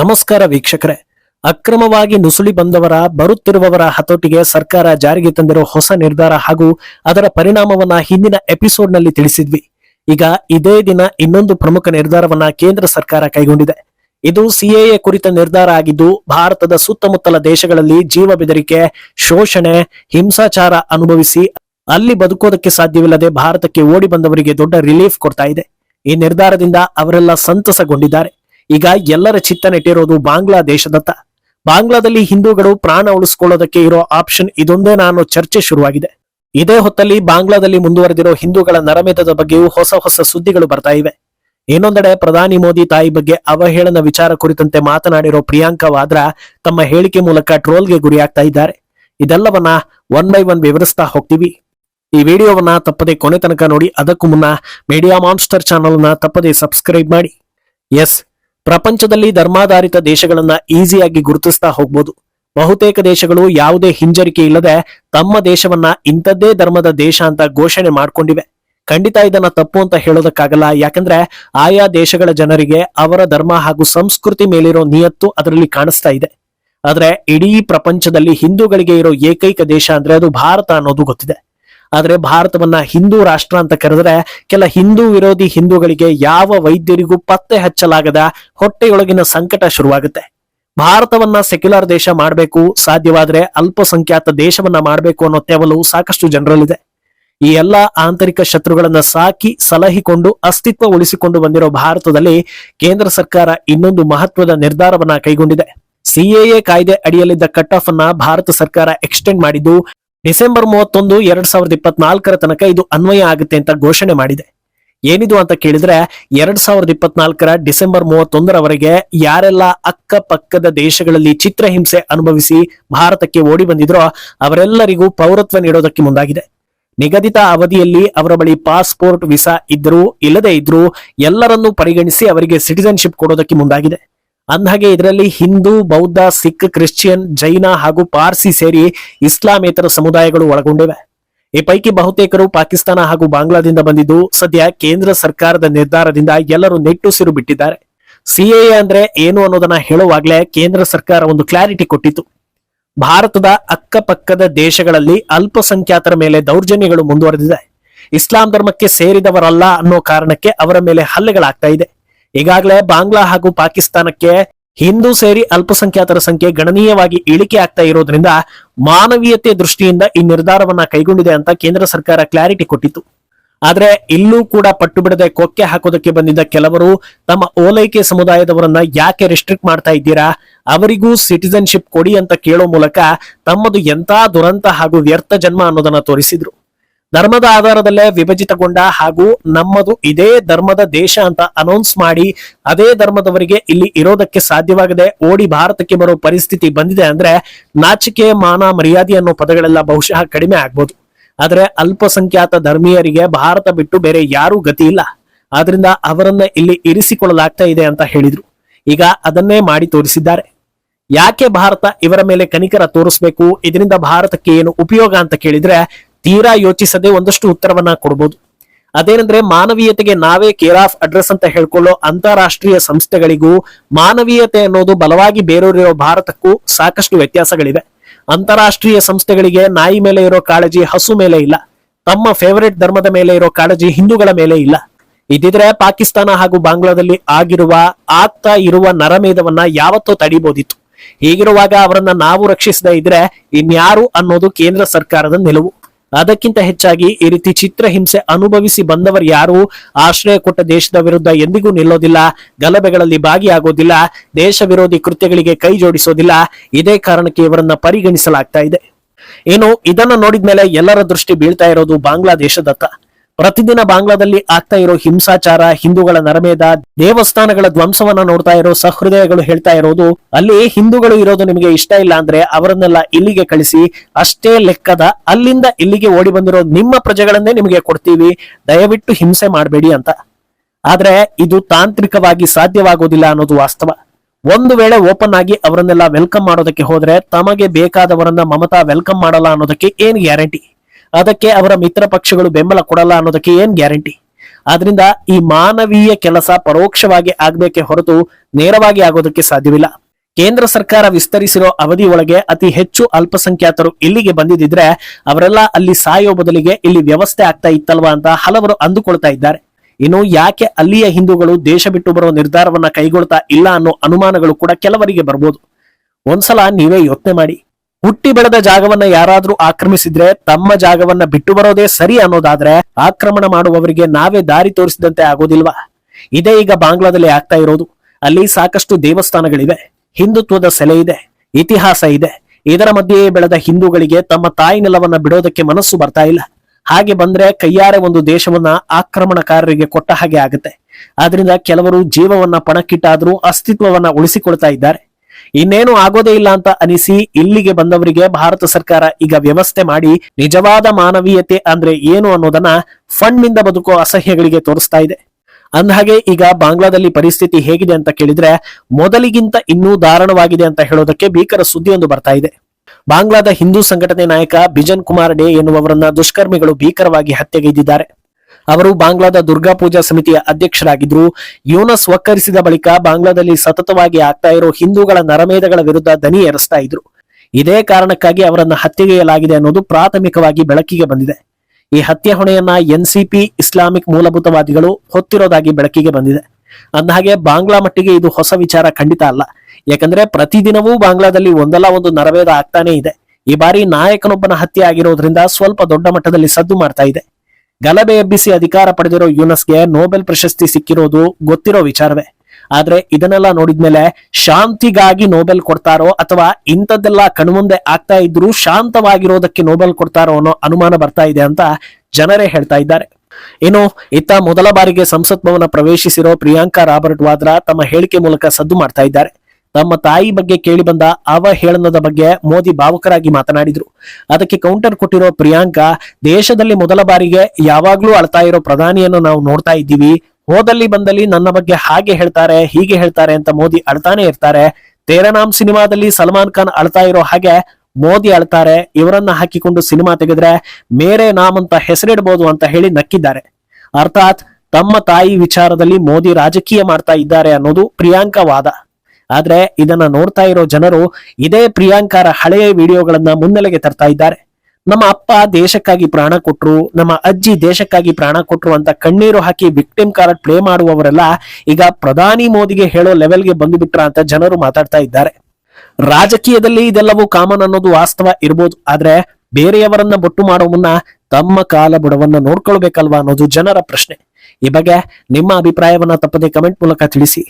ನಮಸ್ಕಾರ ವೀಕ್ಷಕರೇ. ಅಕ್ರಮವಾಗಿ ನುಸುಳಿ ಬಂದವರ, ಬರುತ್ತಿರುವವರ ಹತೋಟಿಗೆ ಸರ್ಕಾರ ಜಾರಿಗೆ ತಂದಿರೋ ಹೊಸ ನಿರ್ಧಾರ ಹಾಗೂ ಅದರ ಪರಿಣಾಮವನ್ನ ಹಿಂದಿನ ಎಪಿಸೋಡ್ನಲ್ಲಿ ತಿಳಿಸಿದ್ವಿ. ಈಗ ಇದೇ ದಿನ ಇನ್ನೊಂದು ಪ್ರಮುಖ ನಿರ್ಧಾರವನ್ನ ಕೇಂದ್ರ ಸರ್ಕಾರ ಕೈಗೊಂಡಿದೆ. ಇದು ಸಿಎಎ ಕುರಿತ ನಿರ್ಧಾರ ಆಗಿದ್ದು, ಭಾರತದ ಸುತ್ತಮುತ್ತಲ ದೇಶಗಳಲ್ಲಿ ಜೀವ ಬೆದರಿಕೆ, ಶೋಷಣೆ, ಹಿಂಸಾಚಾರ ಅನುಭವಿಸಿ ಅಲ್ಲಿ ಬದುಕೋದಕ್ಕೆ ಸಾಧ್ಯವಿಲ್ಲದೆ ಭಾರತಕ್ಕೆ ಓಡಿ ಬಂದವರಿಗೆ ದೊಡ್ಡ ರಿಲೀಫ್ ಕೊಡ್ತಾ ಇದೆ. ಈ ನಿರ್ಧಾರದಿಂದ ಅವರೆಲ್ಲ ಸಂತಸಗೊಂಡಿದ್ದಾರೆ. ಈಗ ಎಲ್ಲರ ಚಿತ್ತ ನೆಟ್ಟಿರೋದು ಬಾಂಗ್ಲಾದೇಶದತ್ತ. ಬಾಂಗ್ಲಾದಲ್ಲಿ ಹಿಂದೂಗಳು ಪ್ರಾಣ ಉಳಿಸ್ಕೊಳ್ಳೋದಕ್ಕೆ ಇರೋ ಆಪ್ಷನ್ ಇದೊಂದೇ ನಾನು ಚರ್ಚೆ ಶುರುವಾಗಿದೆ. ಇದೇ ಹೊತ್ತಲ್ಲಿ ಬಾಂಗ್ಲಾದಲ್ಲಿ ಮುಂದುವರೆದಿರೋ ಹಿಂದೂಗಳ ನರಮೇಧದ ಬಗ್ಗೆಯೂ ಹೊಸ ಹೊಸ ಸುದ್ದಿಗಳು ಬರ್ತಾ ಇವೆ. ಇನ್ನೊಂದೆಡೆ ಪ್ರಧಾನಿ ಮೋದಿ ತಾಯಿ ಬಗ್ಗೆ ಅವಹೇಳನ ವಿಚಾರ ಕುರಿತಂತೆ ಮಾತನಾಡಿರೋ ಪ್ರಿಯಾಂಕಾ ವಾದ್ರಾ ತಮ್ಮ ಹೇಳಿಕೆ ಮೂಲಕ ಟ್ರೋಲ್ಗೆ ಗುರಿಯಾಗ್ತಾ ಇದ್ದಾರೆ. ಇದೆಲ್ಲವನ್ನ ಒನ್ ಬೈ ಒನ್ ವಿವರಿಸ್ತಾ ಹೋಗ್ತೀವಿ. ಈ ವಿಡಿಯೋವನ್ನ ತಪ್ಪದೆ ಕೊನೆ ತನಕ ನೋಡಿ ಅದಕ್ಕೂ ಮುನ್ನ ಮೀಡಿಯಾ ಮಾನ್ಸ್ಟರ್ ಚಾನಲ್ನ ತಪ್ಪದೆ ಸಬ್ಸ್ಕ್ರೈಬ್ ಮಾಡಿ. ಎಸ್ ಪ್ರಪಂಚದಲ್ಲಿ ಧರ್ಮಾಧಾರಿತ ದೇಶಗಳನ್ನ ಈಸಿಯಾಗಿ ಗುರುತಿಸ್ತಾ ಹೋಗ್ಬೋದು. ಬಹುತೇಕ ದೇಶಗಳು ಯಾವುದೇ ಹಿಂಜರಿಕೆ ಇಲ್ಲದೆ ತಮ್ಮ ದೇಶವನ್ನ ಇಂಥದ್ದೇ ಧರ್ಮದ ದೇಶ ಅಂತ ಘೋಷಣೆ ಮಾಡ್ಕೊಂಡಿವೆ. ಖಂಡಿತ ಇದನ್ನ ತಪ್ಪು ಅಂತ ಹೇಳೋದಕ್ಕಾಗಲ್ಲ. ಯಾಕಂದ್ರೆ ಆಯಾ ದೇಶಗಳ ಜನರಿಗೆ ಅವರ ಧರ್ಮ ಹಾಗೂ ಸಂಸ್ಕೃತಿ ಮೇಲಿರೋ ನಿಯತ್ತು ಅದರಲ್ಲಿ ಕಾಣಿಸ್ತಾ ಇದೆ. ಆದ್ರೆ ಇಡೀ ಪ್ರಪಂಚದಲ್ಲಿ ಹಿಂದೂಗಳಿಗೆ ಇರೋ ಏಕೈಕ ದೇಶ ಅಂದ್ರೆ ಅದು ಭಾರತ ಅನ್ನೋದು ಗೊತ್ತಿದೆ. ಆದ್ರೆ ಭಾರತವನ್ನ ಹಿಂದೂ ರಾಷ್ಟ್ರ ಅಂತ ಕರೆದ್ರೆ ಕೆಲ ಹಿಂದೂ ವಿರೋಧಿ ಹಿಂದೂಗಳಿಗೆ ಯಾವ ವೈದ್ಯರಿಗೂ ಪತ್ತೆ ಹಚ್ಚಲಾಗದ ಹೊಟ್ಟೆಯೊಳಗಿನ ಸಂಕಟ ಶುರುವಾಗುತ್ತೆ. ಭಾರತವನ್ನ ಸೆಕ್ಯುಲರ್ ದೇಶ ಮಾಡಬೇಕು, ಸಾಧ್ಯವಾದ್ರೆ ಅಲ್ಪಸಂಖ್ಯಾತ ದೇಶವನ್ನ ಮಾಡಬೇಕು ಅನ್ನೋ ತೆವಲು ಸಾಕಷ್ಟು ಜನರಲ್ಲಿದೆ. ಈ ಎಲ್ಲಾ ಆಂತರಿಕ ಶತ್ರುಗಳನ್ನ ಸಾಕಿ ಸಲಹಿಕೊಂಡು ಅಸ್ತಿತ್ವ ಉಳಿಸಿಕೊಂಡು ಬಂದಿರೋ ಭಾರತದಲ್ಲಿ ಕೇಂದ್ರ ಸರ್ಕಾರ ಇನ್ನೊಂದು ಮಹತ್ವದ ನಿರ್ಧಾರವನ್ನ ಕೈಗೊಂಡಿದೆ. ಸಿಎಎ ಕಾಯ್ದೆ ಅಡಿಯಲ್ಲಿದ್ದ ಕಟ್ ಆಫ್ ಅನ್ನ ಭಾರತ ಸರ್ಕಾರ ಎಕ್ಸ್ಟೆಂಡ್ ಮಾಡಿದ್ದು ಡಿಸೆಂಬರ್ ಮೂವತ್ತೊಂದು, ಎರಡ್ ಸಾವಿರದ ಇಪ್ಪತ್ನಾಲ್ಕರ ತನಕ ಇದು ಅನ್ವಯ ಆಗುತ್ತೆ ಅಂತ ಘೋಷಣೆ ಮಾಡಿದೆ. ಏನಿದು ಅಂತ ಕೇಳಿದ್ರೆ, ಎರಡ್ ಸಾವಿರದ ಇಪ್ಪತ್ನಾಲ್ಕರ ಡಿಸೆಂಬರ್ ಮೂವತ್ತೊಂದರವರೆಗೆ ಯಾರೆಲ್ಲ ಅಕ್ಕಪಕ್ಕದ ದೇಶಗಳಲ್ಲಿ ಚಿತ್ರಹಿಂಸೆ ಅನುಭವಿಸಿ ಭಾರತಕ್ಕೆ ಓಡಿ ಬಂದಿದ್ರೋ ಅವರೆಲ್ಲರಿಗೂ ಪೌರತ್ವ ನೀಡೋದಕ್ಕೆ ಮುಂದಾಗಿದೆ. ನಿಗದಿತ ಅವಧಿಯಲ್ಲಿ ಅವರ ಬಳಿ ಪಾಸ್ಪೋರ್ಟ್, ವಿಸಾ ಇದ್ರೂ ಇಲ್ಲದೇ ಇದ್ರೂ ಎಲ್ಲರನ್ನೂ ಪರಿಗಣಿಸಿ ಅವರಿಗೆ ಸಿಟಿಸನ್ಶಿಪ್ ಕೊಡೋದಕ್ಕೆ ಮುಂದಾಗಿದೆ. ಅಂದಹಾಗೆ ಇದರಲ್ಲಿ ಹಿಂದೂ, ಬೌದ್ಧ, ಸಿಖ್, ಕ್ರಿಶ್ಚಿಯನ್, ಜೈನ ಹಾಗೂ ಪಾರ್ಸಿ ಸೇರಿ ಇಸ್ಲಾಮೇತರ ಸಮುದಾಯಗಳು ಒಳಗೊಂಡಿವೆ. ಈ ಪೈಕಿ ಬಹುತೇಕರು ಪಾಕಿಸ್ತಾನ ಹಾಗೂ ಬಾಂಗ್ಲಾದಿಂದ ಬಂದಿದ್ದು, ಸದ್ಯ ಕೇಂದ್ರ ಸರ್ಕಾರದ ನಿರ್ಧಾರದಿಂದ ಎಲ್ಲರೂ ನೆಟ್ಟುಸಿರು ಬಿಟ್ಟಿದ್ದಾರೆ. ಸಿಎಎ ಅಂದ್ರೆ ಏನು ಅನ್ನೋದನ್ನ ಹೇಳುವಾಗಲೇ ಕೇಂದ್ರ ಸರ್ಕಾರ ಒಂದು ಕ್ಲಾರಿಟಿ ಕೊಟ್ಟಿತ್ತು. ಭಾರತದ ಅಕ್ಕಪಕ್ಕದ ದೇಶಗಳಲ್ಲಿ ಅಲ್ಪಸಂಖ್ಯಾತರ ಮೇಲೆ ದೌರ್ಜನ್ಯಗಳು ಮುಂದುವರೆದಿದೆ. ಇಸ್ಲಾಂ ಧರ್ಮಕ್ಕೆ ಸೇರಿದವರಲ್ಲ ಅನ್ನೋ ಕಾರಣಕ್ಕೆ ಅವರ ಮೇಲೆ ಹಲ್ಲೆಗಳಾಗ್ತಾ ಇದೆ. ಈಗಾಗಲೇ ಬಾಂಗ್ಲಾ ಹಾಗೂ ಪಾಕಿಸ್ತಾನಕ್ಕೆ ಹಿಂದೂ ಸೇರಿ ಅಲ್ಪಸಂಖ್ಯಾತರ ಸಂಖ್ಯೆ ಗಣನೀಯವಾಗಿ ಇಳಿಕೆ ಆಗ್ತಾ ಇರೋದ್ರಿಂದ ಮಾನವೀಯತೆ ದೃಷ್ಟಿಯಿಂದ ಈ ನಿರ್ಧಾರವನ್ನ ಕೈಗೊಂಡಿದೆ ಅಂತ ಕೇಂದ್ರ ಸರ್ಕಾರ ಕ್ಲಾರಿಟಿ ಕೊಟ್ಟಿತ್ತು. ಆದ್ರೆ ಇಲ್ಲೂ ಕೂಡ ಪಟ್ಟು ಬಿಡದೆ ಕೊಕ್ಕೆ ಹಾಕೋದಕ್ಕೆ ಬಂದಿದ್ದ ಕೆಲವರು ತಮ್ಮ ಓಲೈಕೆ ಸಮುದಾಯದವರನ್ನ ಯಾಕೆ ರಿಸ್ಟ್ರಿಕ್ಟ್ ಮಾಡ್ತಾ ಇದ್ದೀರಾ? ಅವರಿಗೂ ಸಿಟಿಸನ್ಶಿಪ್ ಕೊಡಿ ಅಂತ ಕೇಳೋ ಮೂಲಕ ತಮ್ಮದು ಎಂತ ದುರಂತ ಹಾಗೂ ವ್ಯರ್ಥ ಜನ್ಮ ಅನ್ನೋದನ್ನ ತೋರಿಸಿದ್ರು. ಧರ್ಮದ ಆಧಾರದಲ್ಲೇ ವಿಭಜಿತಗೊಂಡ ಹಾಗೂ ನಮ್ಮದು ಇದೇ ಧರ್ಮದ ದೇಶ ಅಂತ ಅನೌನ್ಸ್ ಮಾಡಿ ಅದೇ ಧರ್ಮದವರಿಗೆ ಇಲ್ಲಿ ಇರೋದಕ್ಕೆ ಸಾಧ್ಯವಾಗದೆ ಓಡಿ ಭಾರತಕ್ಕೆ ಬರೋ ಪರಿಸ್ಥಿತಿ ಬಂದಿದೆ ಅಂದ್ರೆ ನಾಚಿಕೆ, ಮಾನ, ಮರ್ಯಾದೆ ಅನ್ನೋ ಪದಗಳೆಲ್ಲ ಬಹುಶಃ ಕಡಿಮೆ ಆಗ್ಬೋದು. ಆದ್ರೆ ಅಲ್ಪಸಂಖ್ಯಾತ ಧರ್ಮೀಯರಿಗೆ ಭಾರತ ಬಿಟ್ಟು ಬೇರೆ ಯಾರೂ ಗತಿ ಇಲ್ಲ. ಆದ್ರಿಂದ ಅವರನ್ನ ಇಲ್ಲಿ ಇರಿಸಿಕೊಳ್ಳಲಾಗ್ತಾ ಇದೆ ಅಂತ ಹೇಳಿದ್ರು. ಈಗ ಅದನ್ನೇ ಮಾಡಿ ತೋರಿಸಿದ್ದಾರೆ. ಯಾಕೆ ಭಾರತ ಇವರ ಮೇಲೆ ಕನಿಕರ ತೋರಿಸ್ಬೇಕು? ಇದರಿಂದ ಭಾರತಕ್ಕೆ ಏನು ಉಪಯೋಗ ಅಂತ ಕೇಳಿದ್ರೆ ತೀರಾ ಯೋಚಿಸದೆ ಒಂದಷ್ಟು ಉತ್ತರವನ್ನ ಕೊಡ್ಬೋದು. ಅದೇನಂದ್ರೆ ಮಾನವೀಯತೆಗೆ ನಾವೇ ಕೇರ್ ಆಫ್ ಅಡ್ರೆಸ್ ಅಂತ ಹೇಳ್ಕೊಳ್ಳೋ ಅಂತಾರಾಷ್ಟ್ರೀಯ ಸಂಸ್ಥೆಗಳಿಗೂ ಮಾನವೀಯತೆ ಅನ್ನೋದು ಬಲವಾಗಿ ಬೇರೂರಿರೋ ಭಾರತಕ್ಕೂ ಸಾಕಷ್ಟು ವ್ಯತ್ಯಾಸಗಳಿವೆ. ಅಂತಾರಾಷ್ಟ್ರೀಯ ಸಂಸ್ಥೆಗಳಿಗೆ ನಾಯಿ ಮೇಲೆ ಇರೋ ಕಾಳಜಿ ಹಸು ಮೇಲೆ ಇಲ್ಲ. ತಮ್ಮ ಫೇವರೇಟ್ ಧರ್ಮದ ಮೇಲೆ ಇರೋ ಕಾಳಜಿ ಹಿಂದೂಗಳ ಮೇಲೆ ಇಲ್ಲ. ಇದ್ದಿದ್ರೆ ಪಾಕಿಸ್ತಾನ ಹಾಗೂ ಬಾಂಗ್ಲಾದಲ್ಲಿ ಆಗಿರುವ ಆಗ್ತಾ ಇರುವ ನರಮೇಧವನ್ನ ಯಾವತ್ತೋ ತಡಿಬೋದಿತ್ತು. ಹೀಗಿರುವಾಗ ಅವರನ್ನ ನಾವು ರಕ್ಷಿಸದೇ ಇದ್ರೆ ಇನ್ಯಾರು ಅನ್ನೋದು ಕೇಂದ್ರ ಸರ್ಕಾರದ ನಿಲುವು. ಅದಕ್ಕಿಂತ ಹೆಚ್ಚಾಗಿ ಈ ರೀತಿ ಚಿತ್ರಹಿಂಸೆ ಅನುಭವಿಸಿ ಬಂದವರು ಯಾರು? ಆಶ್ರಯ ಕೊಟ್ಟ ದೇಶದ ವಿರುದ್ಧ ಎಂದಿಗೂ ನಿಲ್ಲೋದಿಲ್ಲ, ಗಲಭೆಗಳಲ್ಲಿ ಭಾಗಿಯಾಗೋದಿಲ್ಲ, ದೇಶ ವಿರೋಧಿ ಕೃತ್ಯಗಳಿಗೆ ಕೈ ಜೋಡಿಸೋದಿಲ್ಲ. ಇದೇ ಕಾರಣಕ್ಕೆ ಇವರನ್ನ ಪರಿಗಣಿಸಲಾಗ್ತಾ ಇದೆ. ಏನು, ಇದನ್ನ ನೋಡಿದ್ಮೇಲೆ ಎಲ್ಲರ ದೃಷ್ಟಿ ಬೀಳ್ತಾ ಇರೋದು ಬಾಂಗ್ಲಾದೇಶದತ್ತ. ಪ್ರತಿದಿನ ಬಾಂಗ್ಲಾದಲ್ಲಿ ಆಗ್ತಾ ಇರೋ ಹಿಂಸಾಚಾರ, ಹಿಂದೂಗಳ ನರಮೇಧ, ದೇವಸ್ಥಾನಗಳ ಧ್ವಂಸವನ್ನ ನೋಡ್ತಾ ಇರೋ ಸಹೃದಯಗಳು ಹೇಳ್ತಾ ಇರೋದು, ಅಲ್ಲಿ ಹಿಂದೂಗಳು ಇರೋದು ನಿಮಗೆ ಇಷ್ಟ ಇಲ್ಲ ಅಂದ್ರೆ ಅವರನ್ನೆಲ್ಲ ಇಲ್ಲಿಗೆ ಕಳಿಸಿ, ಅಷ್ಟೇ ಲೆಕ್ಕದ ಅಲ್ಲಿಂದ ಇಲ್ಲಿಗೆ ಓಡಿ ಬಂದಿರೋ ನಿಮ್ಮ ಪ್ರಜೆಗಳನ್ನೇ ನಿಮಗೆ ಕೊಡ್ತೀವಿ, ದಯವಿಟ್ಟು ಹಿಂಸೆ ಮಾಡಬೇಡಿ ಅಂತ. ಆದ್ರೆ ಇದು ತಾಂತ್ರಿಕವಾಗಿ ಸಾಧ್ಯವಾಗೋದಿಲ್ಲ ಅನ್ನೋದು ವಾಸ್ತವ. ಒಂದು ವೇಳೆ ಓಪನ್ ಆಗಿ ಅವರನ್ನೆಲ್ಲ ವೆಲ್ಕಮ್ ಮಾಡೋದಕ್ಕೆ ಹೋದ್ರೆ ತಮಗೆ ಬೇಕಾದವರನ್ನ ಮಮತಾ ವೆಲ್ಕಮ್ ಮಾಡಲ್ಲ ಅನ್ನೋದಕ್ಕೆ ಏನ್ ಗ್ಯಾರಂಟಿ? ಅದಕ್ಕೆ ಅವರ ಮಿತ್ರ ಪಕ್ಷಗಳು ಬೆಂಬಲ ಕೊಡಲ್ಲ ಅನ್ನೋದಕ್ಕೆ ಏನ್ ಗ್ಯಾರಂಟಿ? ಆದ್ರಿಂದ ಈ ಮಾನವೀಯ ಕೆಲಸ ಪರೋಕ್ಷವಾಗಿ ಆಗ್ಬೇಕೆ ಹೊರತು ನೇರವಾಗಿ ಆಗೋದಕ್ಕೆ ಸಾಧ್ಯವಿಲ್ಲ. ಕೇಂದ್ರ ಸರ್ಕಾರ ವಿಸ್ತರಿಸಿರೋ ಅವಧಿ ಒಳಗೆ ಅತಿ ಹೆಚ್ಚು ಅಲ್ಪಸಂಖ್ಯಾತರು ಇಲ್ಲಿಗೆ ಬಂದಿದ್ರೆ ಅವರೆಲ್ಲ ಅಲ್ಲಿ ಸಾಯೋ ಬದಲಿಗೆ ಇಲ್ಲಿ ವ್ಯವಸ್ಥೆ ಆಗ್ತಾ ಇತ್ತಲ್ವಾ ಅಂತ ಹಲವರು ಅಂದುಕೊಳ್ತಾ ಇದ್ದಾರೆ. ಇನ್ನು ಯಾಕೆ ಅಲ್ಲಿಯ ಹಿಂದೂಗಳು ದೇಶ ಬಿಟ್ಟು ಬರೋ ನಿರ್ಧಾರವನ್ನ ಕೈಗೊಳ್ತಾ ಇಲ್ಲ ಅನ್ನೋ ಅನುಮಾನಗಳು ಕೂಡ ಕೆಲವರಿಗೆ ಬರ್ಬೋದು. ಒಂದ್ಸಲ ನೀವೇ ಯೋಚನೆ ಮಾಡಿ. ಹುಟ್ಟಿ ಬೆಳೆದ ಜಾಗವನ್ನ ಯಾರಾದ್ರೂ ಆಕ್ರಮಿಸಿದ್ರೆ ತಮ್ಮ ಜಾಗವನ್ನ ಬಿಟ್ಟು ಬರೋದೇ ಸರಿ ಅನ್ನೋದಾದ್ರೆ ಆಕ್ರಮಣ ಮಾಡುವವರಿಗೆ ನಾವೇ ದಾರಿ ತೋರಿಸಿದಂತೆ ಆಗೋದಿಲ್ವಾ? ಇದೇ ಈಗ ಬಾಂಗ್ಲಾದಲ್ಲಿ ಆಗ್ತಾ ಇರೋದು. ಅಲ್ಲಿ ಸಾಕಷ್ಟು ದೇವಸ್ಥಾನಗಳಿವೆ. ಹಿಂದುತ್ವದ ಸೆಲೆ ಇದೆ. ಇತಿಹಾಸ ಇದೆ. ಇದರ ಮಧ್ಯೆಯೇ ಬೆಳೆದ ಹಿಂದೂಗಳಿಗೆ ತಮ್ಮ ತಾಯಿ ನೆಲವನ್ನ ಬಿಡೋದಕ್ಕೆ ಮನಸ್ಸು ಬರ್ತಾ ಇಲ್ಲ. ಹಾಗೆ ಬಂದ್ರೆ ಕೈಯಾರೆ ಒಂದು ದೇಶವನ್ನ ಆಕ್ರಮಣಕಾರರಿಗೆ ಕೊಟ್ಟ ಹಾಗೆ ಆಗುತ್ತೆ. ಆದ್ರಿಂದ ಕೆಲವರು ಜೀವವನ್ನ ಪಣಕ್ಕಿಟ್ಟಾದ್ರೂ ಅಸ್ತಿತ್ವವನ್ನ ಉಳಿಸಿಕೊಳ್ತಾ ಇದ್ದಾರೆ. ಇನ್ನೇನು ಆಗೋದೇ ಇಲ್ಲ ಅಂತ ಅನಿಸಿ ಇಲ್ಲಿಗೆ ಬಂದವರಿಗೆ ಭಾರತ ಸರ್ಕಾರ ಈಗ ವ್ಯವಸ್ಥೆ ಮಾಡಿ ನಿಜವಾದ ಮಾನವೀಯತೆ ಅಂದ್ರೆ ಏನು ಅನ್ನೋದನ್ನ ಫಂಡ್ನಿಂದ ಬದುಕೋ ಅಸಹ್ಯಗಳಿಗೆ ತೋರಿಸ್ತಾ ಇದೆ. ಅಂದಹಾಗೆ ಈಗ ಬಾಂಗ್ಲಾದಲ್ಲಿ ಪರಿಸ್ಥಿತಿ ಹೇಗಿದೆ ಅಂತ ಕೇಳಿದ್ರೆ ಮೊದಲಿಗಿಂತ ಇನ್ನೂ ದಾರುಣವಾಗಿದೆ ಅಂತ ಹೇಳೋದಕ್ಕೆ ಭೀಕರ ಸುದ್ದಿಯೊಂದು ಬರ್ತಾ ಇದೆ. ಬಾಂಗ್ಲಾದ ಹಿಂದೂ ಸಂಘಟನೆ ನಾಯಕ ಬಿಜನ್ ಕುಮಾರ್ ಡೇ ಎನ್ನುವವರನ್ನ ದುಷ್ಕರ್ಮಿಗಳು ಭೀಕರವಾಗಿ ಹತ್ಯೆಗೈದಿದ್ದಾರೆ. ಅವರು ಬಾಂಗ್ಲಾದ ದುರ್ಗಾ ಪೂಜಾ ಸಮಿತಿಯ ಅಧ್ಯಕ್ಷರಾಗಿದ್ದರು. ಯೂನಸ್ ಒಕ್ಕರಿಸಿದ ಬಳಿಕ ಬಾಂಗ್ಲಾದಲ್ಲಿ ಸತತವಾಗಿ ಆಗ್ತಾ ಇರೋ ಹಿಂದೂಗಳ ನರಮೇಧಗಳ ವಿರುದ್ಧ ದನಿ ಏರಿಸ್ತಾ ಇದ್ರು. ಇದೇ ಕಾರಣಕ್ಕಾಗಿ ಅವರನ್ನು ಹತ್ಯೆಗೈಯಲಾಗಿದೆ ಅನ್ನೋದು ಪ್ರಾಥಮಿಕವಾಗಿ ಬೆಳಕಿಗೆ ಬಂದಿದೆ. ಈ ಹತ್ಯೆ ಹೊಣೆಯನ್ನ ಎನ್ಸಿಪಿ, ಇಸ್ಲಾಮಿಕ್ ಮೂಲಭೂತವಾದಿಗಳು ಹೊತ್ತಿರೋದಾಗಿ ಬೆಳಕಿಗೆ ಬಂದಿದೆ. ಅಂದಹಾಗೆ ಬಾಂಗ್ಲಾ ಮಟ್ಟಿಗೆ ಇದು ಹೊಸ ವಿಚಾರ ಖಂಡಿತ ಅಲ್ಲ. ಯಾಕಂದ್ರೆ ಪ್ರತಿದಿನವೂ ಬಾಂಗ್ಲಾದಲ್ಲಿ ಒಂದಲ್ಲ ಒಂದು ನರವೇದ ಆಗ್ತಾನೆ ಇದೆ. ಈ ಬಾರಿ ನಾಯಕನೊಬ್ಬನ ಹತ್ಯೆ ಆಗಿರೋದ್ರಿಂದ ಸ್ವಲ್ಪ ದೊಡ್ಡ ಮಟ್ಟದಲ್ಲಿ ಸದ್ದು ಮಾಡ್ತಾ ಇದೆ. ಗಲಭೆ ಎಬ್ಬಿಸಿ ಅಧಿಕಾರ ಪಡೆದಿರೋ ಯುನಸ್ಗೆ ನೋಬೆಲ್ ಪ್ರಶಸ್ತಿ ಸಿಕ್ಕಿರೋದು ಗೊತ್ತಿರೋ ವಿಚಾರವೇ. ಆದ್ರೆ ಇದನ್ನೆಲ್ಲ ನೋಡಿದ್ಮೇಲೆ ಶಾಂತಿಗಾಗಿ ನೋಬೆಲ್ ಕೊಡ್ತಾರೋ ಅಥವಾ ಇಂಥದ್ದೆಲ್ಲ ಕಣ್ಮುಂದೆ ಆಗ್ತಾ ಇದ್ರು ಶಾಂತವಾಗಿರೋದಕ್ಕೆ ನೋಬೆಲ್ ಕೊಡ್ತಾರೋ ಅನ್ನೋ ಅನುಮಾನ ಬರ್ತಾ ಇದೆ ಅಂತ ಜನರೇ ಹೇಳ್ತಾ ಇದ್ದಾರೆ. ಇನ್ನು ಇತ್ತ ಮೊದಲ ಬಾರಿಗೆ ಸಂಸತ್ ಭವನ ಪ್ರವೇಶಿಸಿರೋ ಪ್ರಿಯಾಂಕಾ ರಾಬರ್ಟ್ ವಾದ್ರಾ ತಮ್ಮ ಹೇಳಿಕೆ ಮೂಲಕ ಸದ್ದು ಮಾಡ್ತಾ ಇದ್ದಾರೆ. ತಮ್ಮ ತಾಯಿ ಬಗ್ಗೆ ಕೇಳಿ ಬಂದ ಅವಹೇಳನದ ಬಗ್ಗೆ ಮೋದಿ ಭಾವುಕರಾಗಿ ಮಾತನಾಡಿದ್ರು. ಅದಕ್ಕೆ ಕೌಂಟರ್ ಕೊಟ್ಟಿರೋ ಪ್ರಿಯಾಂಕಾ, ದೇಶದಲ್ಲಿ ಮೊದಲ ಬಾರಿಗೆ ಯಾವಾಗ್ಲೂ ಅಳ್ತಾ ಇರೋ ಪ್ರಧಾನಿಯನ್ನು ನಾವು ನೋಡ್ತಾ ಇದ್ದೀವಿ. ಹೋದಲ್ಲಿ ಬಂದಲ್ಲಿ ನನ್ನ ಬಗ್ಗೆ ಹಾಗೆ ಹೇಳ್ತಾರೆ, ಹೀಗೆ ಹೇಳ್ತಾರೆ ಅಂತ ಮೋದಿ ಅಳ್ತಾನೆ ಇರ್ತಾರೆ. ತೇರನಾಮ್ ಸಿನಿಮಾದಲ್ಲಿ ಸಲ್ಮಾನ್ ಖಾನ್ ಅಳ್ತಾ ಇರೋ ಹಾಗೆ ಮೋದಿ ಅಳ್ತಾರೆ, ಇವರನ್ನ ಹಾಕಿಕೊಂಡು ಸಿನಿಮಾ ತೆಗೆದ್ರೆ ಮೇರೆ ನಾಮ್ ಅಂತ ಹೆಸರಿಡಬಹುದು ಅಂತ ಹೇಳಿ ನಕ್ಕಿದ್ದಾರೆ. ಅರ್ಥಾತ್ ತಮ್ಮ ತಾಯಿ ವಿಚಾರದಲ್ಲಿ ಮೋದಿ ರಾಜಕೀಯ ಮಾಡ್ತಾ ಇದ್ದಾರೆ ಅನ್ನೋದು ಪ್ರಿಯಾಂಕಾ ವಾದ ಆದ್ರೆ ಇದನ್ನ ನೋಡ್ತಾ ಇರೋ ಜನರು ಇದೇ ಪ್ರಿಯಾಂಕಾರ ಹಳೆಯ ವಿಡಿಯೋಗಳನ್ನ ಮುನ್ನೆಲೆಗೆ ತರ್ತಾ ಇದ್ದಾರೆ. ನಮ್ಮ ಅಪ್ಪ ದೇಶಕ್ಕಾಗಿ ಪ್ರಾಣ ಕೊಟ್ರು, ನಮ್ಮ ಅಜ್ಜಿ ದೇಶಕ್ಕಾಗಿ ಪ್ರಾಣ ಕೊಟ್ರು ಅಂತ ಕಣ್ಣೀರು ಹಾಕಿ ವಿಕ್ಟಿಮ್ ಕಾರ್ಡ್ ಪ್ಲೇ ಮಾಡುವವರೆಲ್ಲ ಈಗ ಪ್ರಧಾನಿ ಮೋದಿಗೆ ಹೇಳೋ ಲೆವೆಲ್ಗೆ ಬಂದು ಬಿಟ್ರ ಅಂತ ಜನರು ಮಾತಾಡ್ತಾ ಇದ್ದಾರೆ. ರಾಜಕೀಯದಲ್ಲಿ ಇದೆಲ್ಲವೂ ಕಾಮನ್ ಅನ್ನೋದು ವಾಸ್ತವ ಇರ್ಬೋದು, ಆದ್ರೆ ಬೇರೆಯವರನ್ನ ಬೊಟ್ಟು ಮಾಡೋ ಮುನ್ನ ತಮ್ಮ ಕಾಲ ಬುಡವನ್ನ ನೋಡ್ಕೊಳ್ಬೇಕಲ್ವಾ ಅನ್ನೋದು ಜನರ ಪ್ರಶ್ನೆ. ಈ ಬಗ್ಗೆ ನಿಮ್ಮ ಅಭಿಪ್ರಾಯವನ್ನ ತಪ್ಪದೆ ಕಮೆಂಟ್ ಮೂಲಕ ತಿಳಿಸಿ.